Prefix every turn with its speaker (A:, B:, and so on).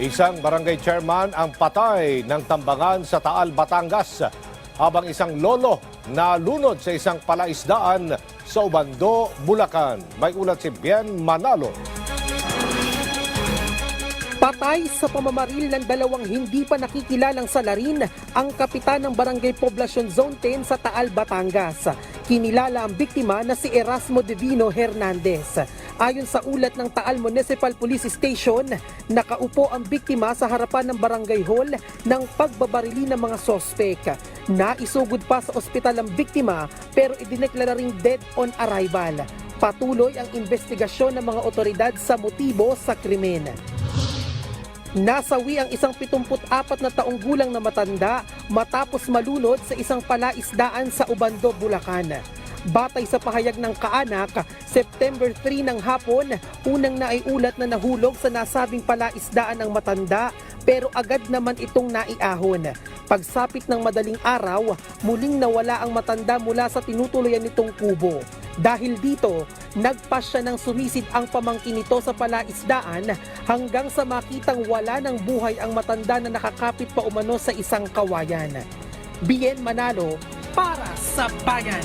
A: Isang barangay chairman ang patay ng tambangan sa Taal, Batangas. Habang isang lolo nalunod sa isang palaisdaan sa Ubando, Bulacan. May ulat si Bien Manalo.
B: Patay sa pamamaril ng dalawang hindi pa nakikilalang salarin ang kapitan ng Barangay Poblacion Zone 10 sa Taal, Batangas. Kinilala ang biktima na si Erasmo Divino Hernandez. Ayon sa ulat ng Taal Municipal Police Station, nakaupo ang biktima sa harapan ng barangay hall ng pagbabarili ng mga sospek. Naisugod pa sa ospital ang biktima pero idineklara ring dead on arrival. Patuloy ang investigasyon ng mga otoridad sa motibo sa krimen. Nasawi ang isang 74 na taong gulang na matanda matapos malunod sa isang palaisdaan sa Ubando, Bulacan. Batay sa pahayag ng kaanak, September 3 ng hapon, unang naiulat na nahulog sa nasabing palaisdaan ng matanda pero agad naman itong naiahon. Pagsapit ng madaling araw, muling nawala ang matanda mula sa tinutuluyan nitong kubo. Dahil dito, nagpas siya ng sumisid ang pamangkin nito sa palaisdaan hanggang sa makitang wala ng buhay ang matanda na nakakapit pa umano sa isang kawayan. Bien Manalo para sa bayan.